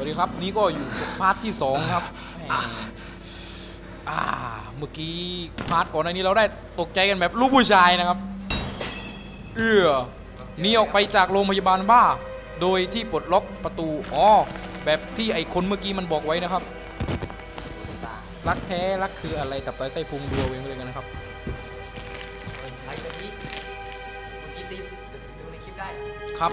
วัสดีครับนี่ก็อยู่พาร์ทที่สองครับแหมอ่าเมื่อกี้พาร์ทก่อนหน้านี้เราได้ตกใจกันแบบลูกผู้ชายนะครับ เอื้อหนีออกไปจากโรงพยาบาลบ้า โดยที่ปลดล็อกประตูอ๋อแบบที่ไอ้คนเมื่อกี้มันบอกไว้นะครับ รักแท้รักคืออะไรตับไตไส้พุงดูเอาเองเลยกันนะครับไลค์ตะกี้เมื่อกี้ติ๊บดูในคลิปได้ครับ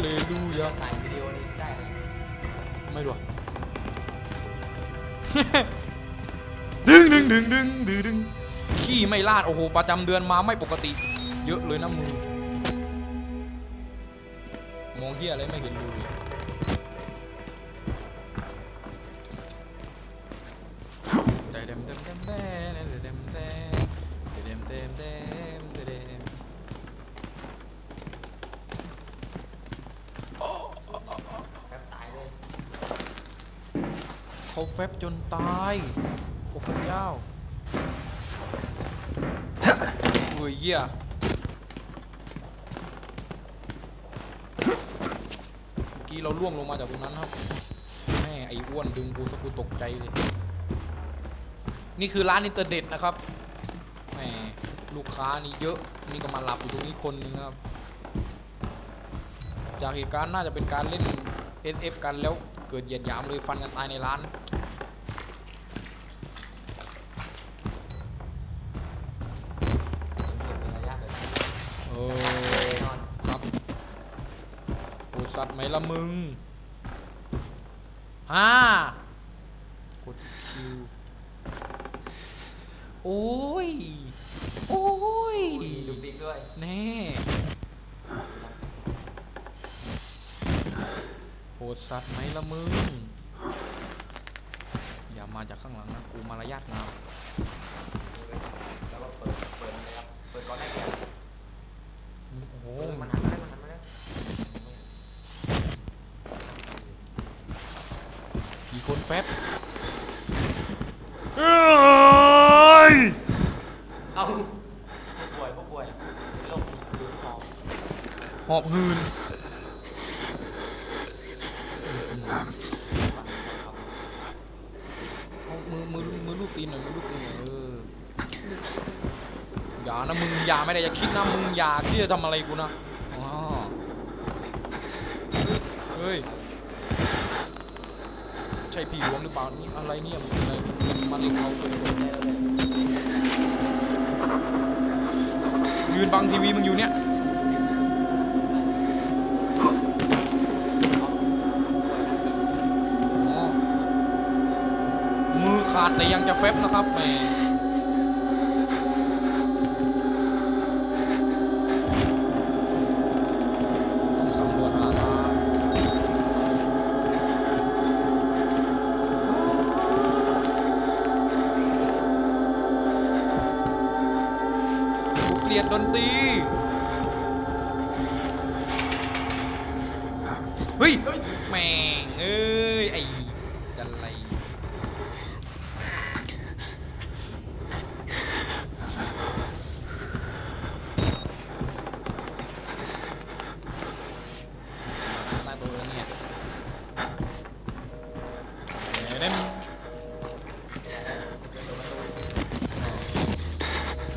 เลลูยาถ่ายวิดีโอนี้ได้เลยไม่รู้ดึงดึงดึงดึงดึงดึงขี้ไม่ลาด โอ้โห ประจำเดือนมาไม่ปกติ เยอะเลยนะมือ มองเฮียอะไรไม่เห็นดูเลยแต่เดมเดมเดมเดมเดมเดม เขาแฟบจนตายโอ้พระเจ้าเฮ้ยเหี้ยเมื่อกี้เราล่วงลงมาจากตรงนั้นครับแม่ไอ้อ้วนดึงกูสกูตกใจเลยนี่คือร้านอินเทอร์เน็ตนะครับแหมลูกค้านี่เยอะนี่ก็มาหลับอยู่ตรงนี้คนนึงครับ จากเหตุการณ์น่าจะเป็นการเล่น SF กันแล้วเกิดเหยียดหยามเลยฟันกันตายในร้าน เก็บเป็นระยะแบบนี้ เอ แน่ อน อน ครับ โอสัตว์ไหมละมึงฮ่ากดคิว โอ้ย โอ้ยมีดูบิ๊กด้วย แน่โหดสัตว์ไหมละมึง อย่ามาจากข้างหลังนะ กูมารยาทงามแล้วก็เปิด เปิดเลยครับ เปิดก่อนได้เดียวโอ้โหโอ้มันหันมาได้มันหันมาได้ กี่ คนแป๊บเอ้ยเอาผู้ป่วยผู้ป่วยเป็นโรคดูดหอบหอบหืนเอามือมือมือลูกตีนหน่อยมือลูกตีนหน่อยเอออย่านะมึงอย่าไม่ได้อย่าคิดนะมึงอย่าที่จะทำอะไรกูนะอ๋อเฮ้ย ใช่ผีหลวงหรือเปล่านี่อะไรเนี่ยมันอะไรมันมาเล็งเอาตัวยืนบังทีวีมึงอยู่เนี่ยมือขาดแต่ยังจะเฟบนะครับแม่ ยดดนตรีเฮ้ยแม่งเอ้ยไอ้จันไรใต้โต๊ะแล้วเนี่ยเด่น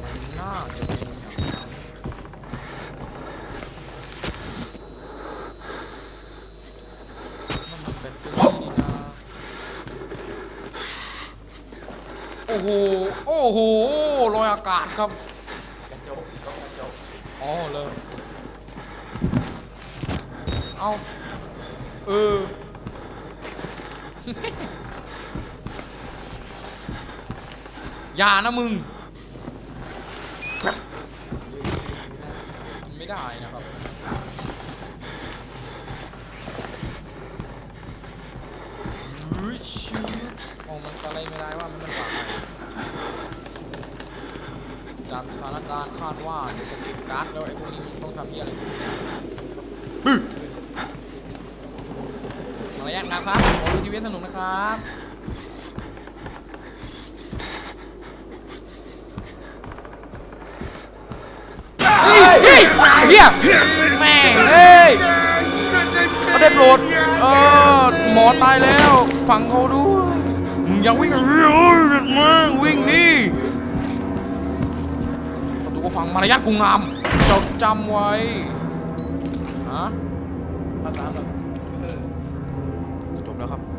มันน่าจะเป็นอย่างนั้นนั่นมันแบตเตอรี่นี่นะโอ้โห โอ้โหลอยอากาศครับ กระจกต้องกระจกอ๋อเลย เอาเออ อย่านะมึง ไม่ได้นะครับเฮ้ยชิวอ๋อมันอะไรไม่ได้ว่ามันมันปากอะไรจากสถานการณ์คาดว่าเดี๋ยวจะเก็บการ์ดแล้วไอ้พวกนี้มันต้องทำที่อะไรบึ้มารยาทนะครับขอดูทีวีสนุกนะครับเฮียแม่งเอ้ยเขาได้โปรดเออหมอตายแล้วฟังเขาด้วย อย่าวิ่งเฮ้ยมึงวิ่งนี่ประตูก็ฟังมารยาทกูงามจดจำไว้ฮะภาษาแบบ